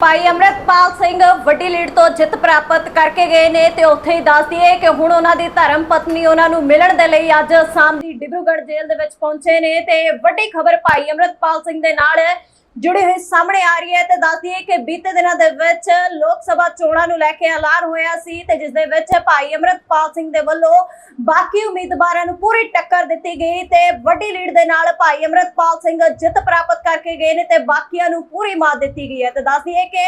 ਭਾਈ ਅਮਰਤਪਾਲ ਸਿੰਘ ਵੱਡੀ ਲੀਡ ਤੋਂ ਜਿੱਤ ਪ੍ਰਾਪਤ ਕਰਕੇ ਗਏ ਨੇ ਤੇ ਉੱਥੇ ਹੀ ਦੱਸ ਦਈਏ ਕਿ ਹੁਣ ਉਹਨਾਂ ਦੀ ਧਰਮ ਪਤਨੀ ਉਹਨਾਂ ਨੂੰ ਮਿਲਣ ਦੇ ਲਈ ਅੱਜ ਅਸਾਮ ਦੀ ਡਿਬਰੂਗੜ੍ਹ ਜੇਲ੍ਹ ਦੇ ਵਿੱਚ ਪਹੁੰਚੇ ਨੇ ਤੇ ਵੱਡੀ ਖਬਰ ਭਾਈ ਅਮਰਤਪਾਲ ਸਿੰਘ ਦੇ ਨਾਲ ਜੁੜੀ ਹੋਏ ਸਾਹਮਣੇ ਆ ਰਹੀ ਹੈ ਤੇ ਦੱਸ ਦਈਏ ਕਿ ਬੀਤੇ ਦਿਨਾਂ ਦੇ ਵਿੱਚ ਲੋਕ ਸਭਾ ਚੋਣਾਂ ਨੂੰ ਲੈ ਕੇ ਐਲਾਨ ਹੋਇਆ ਸੀ ਤੇ ਜਿਸ ਦੇ ਵਿੱਚ ਭਾਈ ਅਮਰਤਪਾਲ ਸਿੰਘ ਦੇ ਵੱਲੋਂ ਬਾਕੀ ਉਮੀਦਵਾਰਾਂ ਨੂੰ ਪੂਰੀ ਟੱਕਰ ਦਿੱਤੀ ਗਈ ਤੇ ਵੱਡੀ ਲੀਡ ਦੇ ਨਾਲ ਭਾਈ ਅਮਰਤਪਾਲ ਸਿੰਘ ਜਿੱਤ ਪ੍ਰਾਪਤ ਕਰਕੇ ਗਏ ਨੇ ਤੇ ਬਾਕੀਆਂ ਨੂੰ ਪੂਰੀ ਮਾਤ ਦਿੱਤੀ ਗਈ ਹੈ। ਤੇ ਦੱਸ ਦਈਏ ਕਿ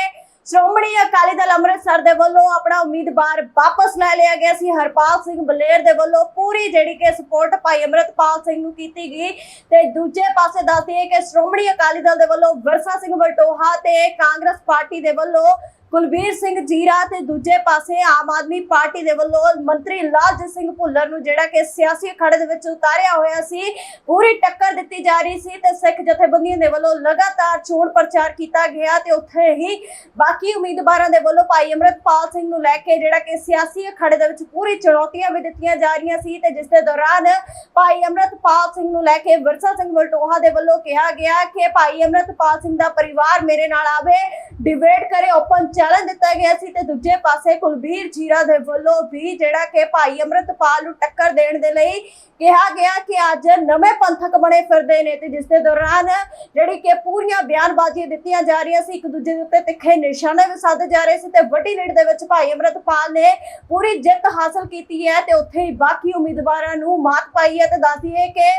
ਸ਼੍ਰੋਮਣੀ ਅਕਾਲੀ ਦਲ ਅੰਮ੍ਰਿਤਸਰ ਦੇ ਵੱਲੋਂ ਆਪਣਾ ਉਮੀਦਵਾਰ ਵਾਪਸ ਲੈ ਲਿਆ ਗਿਆ ਸੀ। ਹਰਪਾਲ ਸਿੰਘ ਬਲੇਰ ਦੇ ਵੱਲੋਂ ਪੂਰੀ ਜਿਹੜੀ ਕਿ ਸਪੋਰਟ ਭਾਈ ਅੰਮ੍ਰਿਤਪਾਲ ਸਿੰਘ ਨੂੰ ਕੀਤੀ ਗਈ। ਤੇ ਦੂਜੇ ਪਾਸੇ ਦੱਸਦੇ ਕਿ ਸ਼੍ਰੋਮਣੀ ਅਕਾਲੀ ਦਲ ਦੇ ਵੱਲੋਂ ਵਰਸਾ ਸਿੰਘ ਵਲਟੋਹਾ ਤੇ ਕਾਂਗਰਸ ਪਾਰਟੀ ਦੇ ਵੱਲੋਂ ਕੁਲਬੀਰ ਸਿੰਘ ਜੀਰਾ ਤੇ ਦੂਜੇ ਪਾਸੇ ਆਮ ਆਦਮੀ ਪਾਰਟੀ ਦੇ ਵੱਲੋਂ ਮੰਤਰੀ ਲਾਲਜੀਤ ਸਿੰਘ ਭੁੱਲਰ ਨੂੰ ਜਿਹੜਾ ਕਿ ਸਿਆਸੀ ਅਖਾੜੇ ਦੇ ਵਿੱਚ ਉਤਾਰਿਆ ਹੋਇਆ ਸੀ, ਪੂਰੀ ਟੱਕਰ ਦਿੱਤੀ ਜਾ ਰਹੀ ਸੀ ਤੇ ਸਿੱਖ ਜਥੇਬੰਦੀਆਂ ਦੇ ਵੱਲੋਂ ਲਗਾਤਾਰ ਚੋਣ ਪ੍ਰਚਾਰ ਕੀਤਾ ਗਿਆ ਤੇ ਉੱਥੇ ਹੀ ਬਾਕੀ ਉਮੀਦਵਾਰਾਂ ਦੇ ਵੱਲੋਂ ਭਾਈ ਅਮਰਤਪਾਲ ਸਿੰਘ ਨੂੰ ਲੈ ਕੇ ਜਿਹੜਾ ਕਿ ਸਿਆਸੀ ਅਖਾੜੇ ਦੇ ਵਿੱਚ ਪੂਰੀ ਚੁਣੌਤੀਆਂ ਵੀ ਦਿੱਤੀਆਂ ਜਾ ਰਹੀਆਂ ਸੀ ਤੇ ਜਿਸ ਦੇ ਦੌਰਾਨ ਭਾਈ ਅਮਰਤਪਾਲ ਸਿੰਘ ਨੂੰ ਲੈ ਕੇ ਵਿਰਸਾ ਸਿੰਘ ਵਲਟੋਹਾ ਦੇ ਵੱਲੋਂ ਕਿਹਾ ਗਿਆ ਕਿ ਭਾਈ ਅਮਰਤਪਾਲ ਸਿੰਘ ਦਾ ਪਰਿਵਾਰ ਮੇਰੇ ਨਾਲ ਆਵੇ ਡਿਬੇਟ ਕਰੇ ਓਪਨ ਚੈਲੰਜ ਦਿੱਤਾ ਗਿਆ ਸੀ ਤੇ ਦੂਜੇ ਪਾਸੇ ਕੁਲਬੀਰ ਜੀਰਾ ਦੇ ਵੱਲੋਂ ਵੀ ਜਿਹੜਾ ਕਿ ਭਾਈ ਅਮਰਤਪਾਲ ਨੂੰ ਟੱਕਰ ਦੇਣ ਦੇ ਲਈ ਕਿਹਾ ਗਿਆ ਕਿ ਅੱਜ ਨਵੇਂ ਪੰਥਕ ਬਣੇ ਫਿਰਦੇ ਨੇ ਤੇ ਜਿਸ ਦੇ ਦੌਰਾਨ ਜਿਹੜੀ ਕਿ ਪੂਰੀਆਂ ਬਿਆਨਬਾਜ਼ੀਆਂ ਦਿੱਤੀਆਂ ਜਾ ਰਹੀਆਂ ਸੀ, ਇੱਕ ਦੂਜੇ ਦੇ ਉੱਤੇ ਤਿੱਖੇ ਨਿਸ਼ਾਨੇ ਵੀ ਸਾਧੇ ਜਾ ਰਹੇ ਸੀ ਤੇ ਵੱਡੀ ਲੀਡ ਦੇ ਵਿੱਚ ਭਾਈ ਅਮਰਤਪਾਲ ਨੇ ਪੂਰੀ ਜਿੱਤ ਹਾਸਲ ਕੀਤੀ ਹੈ ਤੇ ਉੱਥੇ ਹੀ ਬਾਕੀ ਉਮੀਦਵਾਰਾਂ ਨੂੰ ਮਾਤ ਪਾਈ ਹੈ ਤੇ ਦੱਸਦੀ ਦਈਏ ਕਿ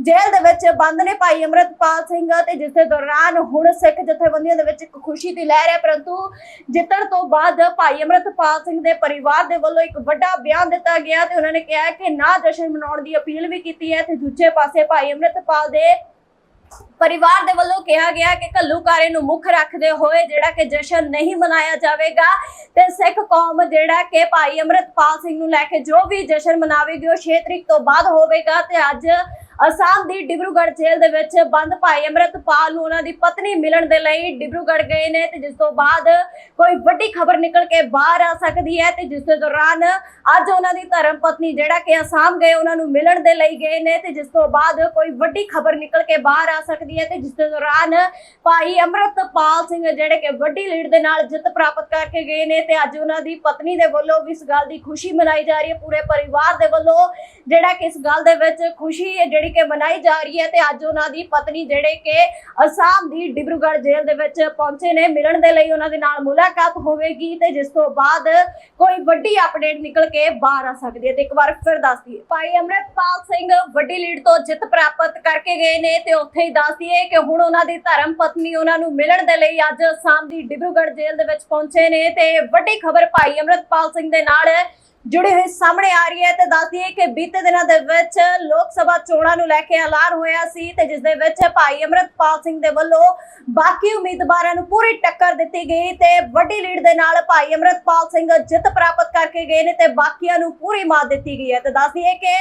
ਜੇਲ੍ਹ ਦੇ ਵਿੱਚ ਬੰਦ ਨੇ ਭਾਈ ਅਮਰਤਪਾਲ ਸਿੰਘ ਤੇ ਜਿਸ ਦੇ ਦੌਰਾਨ ਹੁਣ ਸਿੱਖ ਜਥੇਬੰਦੀਆਂ ਦੇ ਵਿੱਚ ਇੱਕ ਖੁਸ਼ੀ ਦੀ ਲਹਿਰ ਹੈ, ਪਰੰਤੂ ਜਿੱਤਣ ਤੋਂ ਬਾਅਦ ਭਾਈ ਅਮਰਤਪਾਲ ਸਿੰਘ ਦੇ ਪਰਿਵਾਰ ਦੇ ਵੱਲੋਂ ਇੱਕ ਵੱਡਾ ਬਿਆਨ ਦਿੱਤਾ ਗਿਆ ਤੇ ਉਹਨਾਂ ਨੇ ਕਿਹਾ ਕਿ ਨਾ ਜਸ਼ਨ ਮਨਾਉਣ ਦੀ ਅਪੀਲ ਵੀ ਕੀਤੀ ਹੈ ਤੇ ਦੂਜੇ ਪਾਸੇ ਭਾਈ ਅਮਰਤਪਾਲ ਦੇ ਪਰਿਵਾਰ ਦੇ ਵੱਲੋਂ ਕਿਹਾ ਗਿਆ ਕਿ ਘੱਲੂਕਾਰੇ ਨੂੰ ਮੁੱਖ ਰੱਖਦੇ ਹੋਏ ਜਿਹੜਾ ਕਿ ਜਸ਼ਨ ਨਹੀਂ ਮਨਾਇਆ ਜਾਵੇਗਾ ਤੇ ਸਿੱਖ ਕੌਮ ਜਿਹੜਾ ਕਿ ਭਾਈ ਅਮਰਤਪਾਲ ਸਿੰਘ ਨੂੰ ਲੈ ਕੇ ਜੋ ਵੀ ਜਸ਼ਨ ਮਨਾਵੇਗੀ ਉਹ 6 ਤਰੀਕ ਤੋਂ ਬਾਅਦ ਹੋਵੇਗਾ ਤੇ ਅੱਜ ਅਸਾਮ ਦੀ ਡਿਬਰੂਗੜ੍ਹ ਜੇਲ੍ਹ ਦੇ ਵਿੱਚ ਬੰਦ ਭਾਈ ਅਮਰਤਪਾਲ ਨੂੰ ਉਹਨਾਂ ਦੀ ਪਤਨੀ ਮਿਲਣ ਦੇ ਲਈ ਡਿਬਰੂਗੜ੍ਹ ਗਏ ਨੇ ਤੇ ਜਿਸ ਤੋਂ ਬਾਅਦ ਕੋਈ ਵੱਡੀ ਖਬਰ ਨਿਕਲ ਕੇ ਬਾਹਰ ਆ ਸਕਦੀ ਹੈ ਤੇ ਜਿਸ ਦੇ ਦੌਰਾਨ ਅੱਜ ਉਹਨਾਂ ਦੀ ਧਰਮ ਪਤਨੀ ਜਿਹੜਾ ਕਿ ਅਸਾਮ ਗਏ ਉਹਨਾਂ ਨੂੰ ਮਿਲਣ ਦੇ ਲਈ ਗਏ ਨੇ ਤੇ ਜਿਸ ਤੋਂ ਬਾਅਦ ਕੋਈ ਵੱਡੀ ਖਬਰ ਨਿਕਲ ਕੇ ਬਾਹਰ ਆ ਸਕਦੀ ਹੈ ਤੇ ਜਿਸ ਦੇ ਦੌਰਾਨ ਭਾਈ ਅਮਰਤਪਾਲ ਸਿੰਘ ਜਿਹੜੇ ਕਿ ਵੱਡੀ ਲੀਡ ਦੇ ਨਾਲ ਜਿੱਤ ਪ੍ਰਾਪਤ ਕਰਕੇ ਗਏ ਨੇ ਤੇ ਅੱਜ ਉਹਨਾਂ ਦੀ ਪਤਨੀ ਦੇ ਵੱਲੋਂ ਵੀ ਇਸ ਗੱਲ ਦੀ ਖੁਸ਼ੀ ਮਨਾਈ ਜਾ ਰਹੀ ਹੈ, ਪੂਰੇ ਪਰਿਵਾਰ ਦੇ ਵੱਲੋਂ ਜਿਹੜਾ ਕਿ ਇਸ ਗੱਲ ਦੇ ਵਿੱਚ ਖੁਸ਼ੀ ਹੈ ਜਿਹੜੀ ਕਿ ਮਨਾਈ ਜਾ ਰਹੀ ਹੈ ਤੇ ਅੱਜ ਉਹਨਾਂ ਦੀ ਪਤਨੀ ਜਿਹੜੇ ਕਿ ਅਸਾਮ ਦੀ ਡਿਬਰੂਗੜ੍ਹ ਜੇਲ੍ਹ ਦੇ ਵਿੱਚ ਪਹੁੰਚੇ ਨੇ, ਮਿਲਣ ਦੇ ਲਈ ਉਹਨਾਂ ਦੇ ਨਾਲ ਮੁਲਾਕਾਤ ਹੋਵੇਗੀ ਤੇ ਜਿਸ ਤੋਂ ਬਾਅਦ ਕੋਈ ਵੱਡੀ ਅਪਡੇਟ ਨਿਕਲ ਕੇ ਬਾਹਰ ਆ ਸਕਦੀ ਹੈ ਤੇ ਇੱਕ ਵਾਰ ਫਿਰ ਦੱਸ ਦਈਏ ਭਾਈ ਅਮਰਤਪਾਲ ਸਿੰਘ ਵੱਡੀ ਲੀਡ ਤੋਂ ਜਿੱਤ ਪ੍ਰਾਪਤ ਕਰਕੇ ਗਏ ਨੇ ਤੇ ਉੱਥੇ ਹੀ ਦੱਸ ਦਈਏ ਕਿ ਹੁਣ ਉਹਨਾਂ ਦੀ ਧਰਮ ਪਤਨੀ ਉਹਨਾਂ ਨੂੰ ਮਿਲਣ ਦੇ ਲਈ ਅੱਜ ਅਸਾਮ ਦੀ ਡਿਬਰੂਗੜ੍ਹ ਜੇਲ੍ਹ ਦੇ ਵਿੱਚ ਪਹੁੰਚੇ ਨੇ ਤੇ ਵੱਡੀ ਖਬਰ ਭਾਈ ਅਮਰਤਪਾਲ ਸਿੰਘ ਦੇ ਨਾਲ ਜੁੜੀ ਹੋਏ ਸਾਹਮਣੇ ਆ ਰਹੀ ਹੈ ਤੇ ਦੱਸ ਦਈਏ ਕਿ ਬੀਤੇ ਦਿਨਾਂ ਦੇ ਵਿੱਚ ਲੋਕ ਸਭਾ ਚੋਣਾਂ ਨੂੰ ਲੈ ਕੇ ਐਲਾਨ ਹੋਇਆ ਸੀ ਤੇ ਜਿਸ ਦੇ ਵਿੱਚ ਭਾਈ ਅਮਰਤਪਾਲ ਸਿੰਘ ਦੇ ਵੱਲੋਂ ਬਾਕੀ ਉਮੀਦਵਾਰਾਂ ਨੂੰ ਪੂਰੀ ਟੱਕਰ ਦਿੱਤੀ ਗਈ ਤੇ ਵੱਡੀ ਲੀਡ ਦੇ ਨਾਲ ਭਾਈ ਅਮਰਤਪਾਲ ਸਿੰਘ ਜਿੱਤ ਪ੍ਰਾਪਤ ਕਰਕੇ ਗਏ ਨੇ ਤੇ ਬਾਕੀਆਂ ਨੂੰ ਪੂਰੀ ਮਾਤ ਦਿੱਤੀ ਗਈ ਹੈ ਤੇ ਦੱਸ ਦਈਏ ਕਿ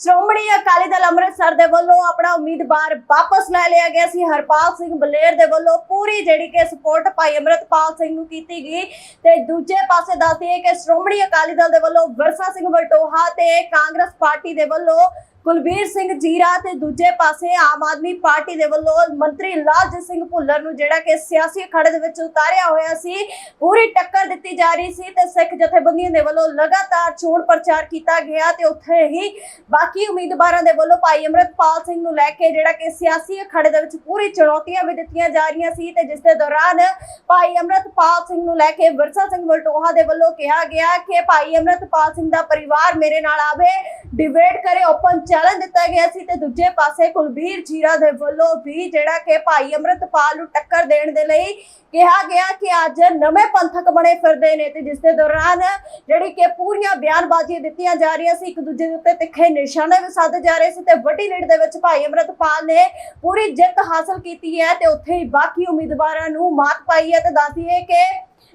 ਸ਼੍ਰੋਮਣੀ ਅਕਾਲੀ ਦਲ ਅੰਮ੍ਰਿਤਸਰ ਦੇ ਵੱਲੋਂ ਆਪਣਾ ਉਮੀਦਵਾਰ ਵਾਪਸ ਲੈ ਲਿਆ ਗਿਆ ਸੀ। ਹਰਪਾਲ ਸਿੰਘ ਬਲੇਰ ਦੇ ਵੱਲੋਂ ਪੂਰੀ ਜਿਹੜੀ ਕਿ ਸਪੋਰਟ ਭਾਈ ਅੰਮ੍ਰਿਤਪਾਲ ਸਿੰਘ ਨੂੰ ਕੀਤੀ ਗਈ। ਤੇ ਦੂਜੇ ਪਾਸੇ ਦੱਸਦੇ ਕਿ ਸ਼੍ਰੋਮਣੀ ਅਕਾਲੀ ਦਲ ਦੇ ਵੱਲੋਂ ਵਰਸਾ ਸਿੰਘ ਵਲਟੋਹਾ ਤੇ ਕਾਂਗਰਸ ਪਾਰਟੀ ਦੇ ਵੱਲੋਂ ਕੁਲਬੀਰ ਸਿੰਘ ਜੀਰਾ ਤੇ ਦੂਜੇ ਪਾਸੇ ਆਮ ਆਦਮੀ ਪਾਰਟੀ ਦੇ ਵੱਲੋਂ ਮੰਤਰੀ ਲਾਲਜੀਤ ਸਿੰਘ ਭੁੱਲਰ ਨੂੰ ਜਿਹੜਾ ਕਿ ਸਿਆਸੀ ਅਖਾੜੇ ਦੇ ਵਿੱਚ ਉਤਾਰਿਆ ਹੋਇਆ ਸੀ, ਪੂਰੀ ਟੱਕਰ ਦਿੱਤੀ ਜਾ ਰਹੀ ਸੀ ਤੇ ਸਿੱਖ ਜਥੇਬੰਦੀਆਂ ਦੇ ਵੱਲੋਂ ਲਗਾਤਾਰ ਚੋਣ ਪ੍ਰਚਾਰ ਕੀਤਾ ਗਿਆ ਤੇ ਉੱਥੇ ਹੀ ਬਾਕੀ ਉਮੀਦਵਾਰਾਂ ਦੇ ਵੱਲੋਂ ਭਾਈ ਅਮਰਤਪਾਲ ਸਿੰਘ ਨੂੰ ਲੈ ਕੇ ਜਿਹੜਾ ਕਿ ਸਿਆਸੀ ਅਖਾੜੇ ਦੇ ਵਿੱਚ ਪੂਰੀ ਚੁਣੌਤੀਆਂ ਵੀ ਦਿੱਤੀਆਂ ਜਾ ਰਹੀਆਂ ਸੀ ਤੇ ਜਿਸ ਦੇ ਦੌਰਾਨ ਭਾਈ ਅਮਰਤਪਾਲ ਸਿੰਘ ਨੂੰ ਲੈ ਕੇ ਵਿਰਸਾ ਸਿੰਘ ਵਲਟੋਹਾ ਦੇ ਵੱਲੋਂ ਕਿਹਾ ਗਿਆ ਕਿ ਭਾਈ ਅਮਰਤਪਾਲ ਸਿੰਘ ਦਾ ਪਰਿਵਾਰ ਮੇਰੇ ਨਾਲ ਆਵੇ, ਡਿਬੇਟ ਕਰੇ, ਓਪਨ ਚੈਲੰਜ ਦਿੱਤਾ ਗਿਆ ਸੀ ਤੇ ਦੂਜੇ ਪਾਸੇ ਕੁਲਬੀਰ ਜੀਰਾ ਦੇ ਵੱਲੋਂ ਵੀ ਜਿਹੜਾ ਕਿ ਭਾਈ ਅਮਰਤਪਾਲ ਨੂੰ ਟੱਕਰ ਦੇਣ ਦੇ ਲਈ ਕਿਹਾ ਗਿਆ ਕਿ ਅੱਜ ਨਵੇਂ ਪੰਥਕ ਬਣੇ ਫਿਰਦੇ ਨੇ ਤੇ ਜਿਸ ਦੇ ਦੌਰਾਨ ਜਿਹੜੀ ਕਿ ਪੂਰੀਆਂ ਬਿਆਨਬਾਜ਼ੀਆਂ ਦਿੱਤੀਆਂ ਜਾ ਰਹੀਆਂ ਸੀ, ਇੱਕ ਦੂਜੇ ਦੇ ਉੱਤੇ ਤਿੱਖੇ ਨਿਸ਼ਾਨੇ ਵੀ ਸਾਧੇ ਜਾ ਰਹੇ ਸੀ ਤੇ ਵੱਡੀ ਲੀਡ ਦੇ ਵਿੱਚ ਭਾਈ ਅਮਰਤਪਾਲ ਨੇ ਪੂਰੀ ਜਿੱਤ ਹਾਸਲ ਕੀਤੀ ਹੈ ਤੇ ਉੱਥੇ ਹੀ ਬਾਕੀ ਉਮੀਦਵਾਰਾਂ ਨੂੰ ਮਾਤ ਪਾਈ ਹੈ ਤੇ ਦੱਸਦੀਏ ਕਿ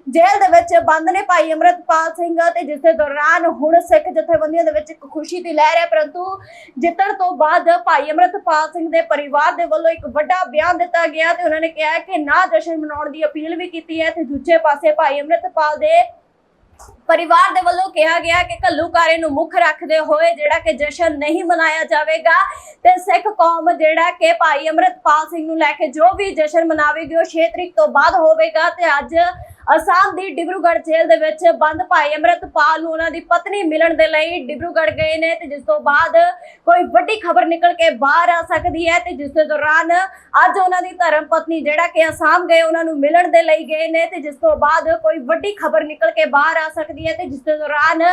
ਜੇਲ੍ਹ ਦੇ ਵਿੱਚ ਬੰਦ ਨੇ ਭਾਈ ਅਮਰਤਪਾਲ ਸਿੰਘ ਤੇ ਜਿਸ ਦੇ ਦੌਰਾਨ ਹੁਣ ਸਿੱਖ ਜਥੇਬੰਦੀਆਂ ਦੇ ਵਿੱਚ ਇੱਕ ਖੁਸ਼ੀ ਦੀ ਲਹਿਰ ਹੈ, ਪਰੰਤੂ ਜਿੱਤਣ ਤੋਂ ਬਾਅਦ ਭਾਈ ਅਮਰਤਪਾਲ ਸਿੰਘ ਦੇ ਪਰਿਵਾਰ ਦੇ ਵੱਲੋਂ ਇੱਕ ਵੱਡਾ ਬਿਆਨ ਦਿੱਤਾ ਗਿਆ ਤੇ ਉਹਨਾਂ ਨੇ ਕਿਹਾ ਕਿ ਨਾ ਜਸ਼ਨ ਮਨਾਉਣ ਦੀ ਅਪੀਲ ਵੀ ਕੀਤੀ ਹੈ ਤੇ ਦੂਜੇ ਪਾਸੇ ਭਾਈ ਅਮਰਤਪਾਲ ਦੇ ਪਰਿਵਾਰ ਦੇ ਵੱਲੋਂ ਕਿਹਾ ਗਿਆ ਕਿ ਘੱਲੂਕਾਰੇ ਨੂੰ ਮੁੱਖ ਰੱਖਦੇ ਹੋਏ ਜਿਹੜਾ ਕਿ ਜਸ਼ਨ ਨਹੀਂ ਮਨਾਇਆ ਜਾਵੇਗਾ ਤੇ ਸਿੱਖ ਕੌਮ ਜਿਹੜਾ ਕਿ ਭਾਈ ਅਮਰਤਪਾਲ ਸਿੰਘ ਨੂੰ ਲੈ ਕੇ ਜੋ ਵੀ ਜਸ਼ਨ ਮਨਾਵੇਗੀ ਉਹ 6 ਤਰੀਕ ਤੋਂ ਬਾਅਦ ਹੋਵੇਗਾ ਤੇ ਅੱਜ ਅਸਾਮ ਦੀ ਡਿਬਰੂਗੜ੍ਹ ਜੇਲ੍ਹ ਦੇ ਵਿੱਚ ਬੰਦ ਭਾਈ ਅਮਰਤਪਾਲ ਨੂੰ ਉਹਨਾਂ ਦੀ ਪਤਨੀ ਮਿਲਣ ਦੇ ਲਈ ਡਿਬਰੂਗੜ੍ਹ ਗਏ ਨੇ ਤੇ ਜਿਸ ਤੋਂ ਬਾਅਦ ਕੋਈ ਵੱਡੀ ਖਬਰ ਨਿਕਲ ਕੇ ਬਾਹਰ ਆ ਸਕਦੀ ਹੈ ਤੇ ਜਿਸ ਦੇ ਦੌਰਾਨ ਅੱਜ ਉਹਨਾਂ ਦੀ ਧਰਮ ਪਤਨੀ ਜਿਹੜਾ ਕਿ ਅਸਾਮ ਗਏ ਉਹਨਾਂ ਨੂੰ ਮਿਲਣ ਦੇ ਲਈ ਗਏ ਨੇ ਤੇ ਜਿਸ ਤੋਂ ਬਾਅਦ ਕੋਈ ਵੱਡੀ ਖਬਰ ਨਿਕਲ ਕੇ ਬਾਹਰ ਆ ਸਕਦੀ ਹੈ ਤੇ ਜਿਸ ਦੇ ਦੌਰਾਨ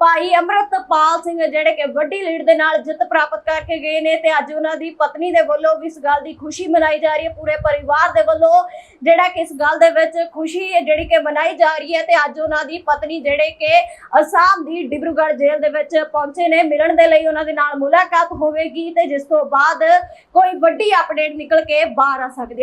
ਭਾਈ ਅਮਰਤਪਾਲ ਸਿੰਘ ਜਿਹੜੇ ਕਿ ਵੱਡੀ ਲੀਡ ਦੇ ਨਾਲ ਜਿੱਤ ਪ੍ਰਾਪਤ ਕਰਕੇ ਗਏ ਨੇ ਤੇ ਅੱਜ ਉਹਨਾਂ ਦੀ ਪਤਨੀ ਦੇ ਵੱਲੋਂ ਵੀ ਇਸ ਗੱਲ ਦੀ ਖੁਸ਼ੀ ਮਨਾਈ ਜਾ ਰਹੀ ਹੈ, ਪੂਰੇ ਪਰਿਵਾਰ ਦੇ ਵੱਲੋਂ ਜਿਹੜਾ ਕਿ ਇਸ ਗੱਲ ਦੇ ਵਿੱਚ ਖੁਸ਼ੀ ਜਿਹੜੀ ਕਿ ਮਨਾਈ ਜਾ ਰਹੀ ਹੈ ਤੇ ਅੱਜ ਉਹਨਾਂ ਦੀ ਪਤਨੀ ਜਿਹੜੇ ਕਿ ਅਸਾਮ ਦੀ ਡਿਬਰੂਗੜ੍ਹ ਜੇਲ੍ਹ ਦੇ ਵਿੱਚ ਪਹੁੰਚੇ ਨੇ, ਮਿਲਣ ਦੇ ਲਈ ਉਹਨਾਂ ਦੇ ਨਾਲ ਮੁਲਾਕਾਤ ਹੋਵੇਗੀ ਤੇ ਜਿਸ ਤੋਂ ਬਾਅਦ ਕੋਈ ਵੱਡੀ ਅਪਡੇਟ ਨਿਕਲ ਕੇ ਬਾਹਰ ਆ ਸਕਦੀ